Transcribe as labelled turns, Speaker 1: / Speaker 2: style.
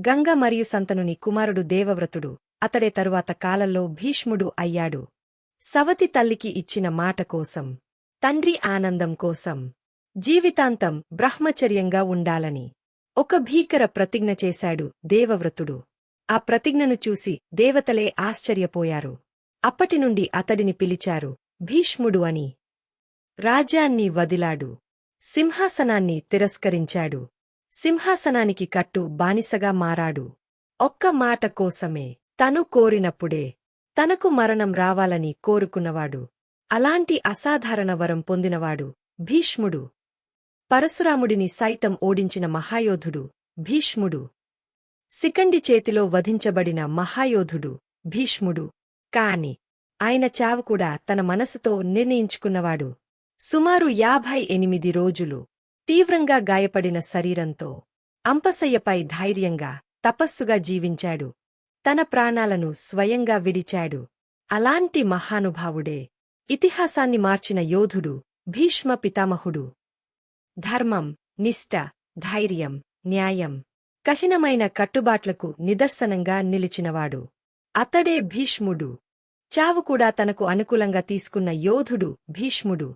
Speaker 1: గంగ మరియు సంతనుని కుమారుడు దేవవ్రతుడు అతడే తరువాత కాలంలో భీష్ముడు అయ్యాడు. సవతి తల్లికి ఇచ్చిన మాట కోసం తండ్రి ఆనందం కోసం జీవితాంతం బ్రహ్మచర్యంగా ఉండాలని ఒక భీకర ప్రతిజ్ఞ చేశాడు దేవవ్రతుడు. ఆ ప్రతిజ్ఞను చూసి దేవతలే ఆశ్చర్యపోయారు. అప్పటినుండి అతడిని పిలిచారు భీష్ముడు అని. రాజ్యాన్ని వదిలాడు. సింహాసనాన్ని తిరస్కరించాడు. సింహాసనానికి కట్టు బానిసగా మారాడు. ఒక్క మాట కోసమే తను కోరినప్పుడే తనకు మరణం రావాలని కోరుకున్నవాడు. అలాంటి అసాధారణ వరం పొందినవాడు భీష్ముడు. పరశురాముడిని సైతం ఓడించిన మహాయోధుడు భీష్ముడు. సికండి చేతిలో వధించబడిన మహాయోధుడు భీష్ముడు. కాని ఆయన చావు కూడా తన మనసుతో నిర్ణయించుకున్నవాడు. సుమారు యాభై ఎనిమిది రోజులు తీవ్రంగా గాయపడిన శరీరంతో అంపసయ్యపై ధైర్యంగా తపస్సుగా జీవించాడు. తన ప్రాణాలను స్వయంగా విడిచాడు. అలాంటి మహానుభావుడే ఇతిహాసాన్ని మార్చిన యోధుడు భీష్మ పితామహుడు. ధర్మం నిష్ట ధైర్యం న్యాయం కఠినమైన కట్టుబాట్లకు నిదర్శనంగా నిలిచినవాడు. అతడే భీష్ముడు. చావు కూడా తనకు అనుకూలంగా తీసుకున్న యోధుడు భీష్ముడు.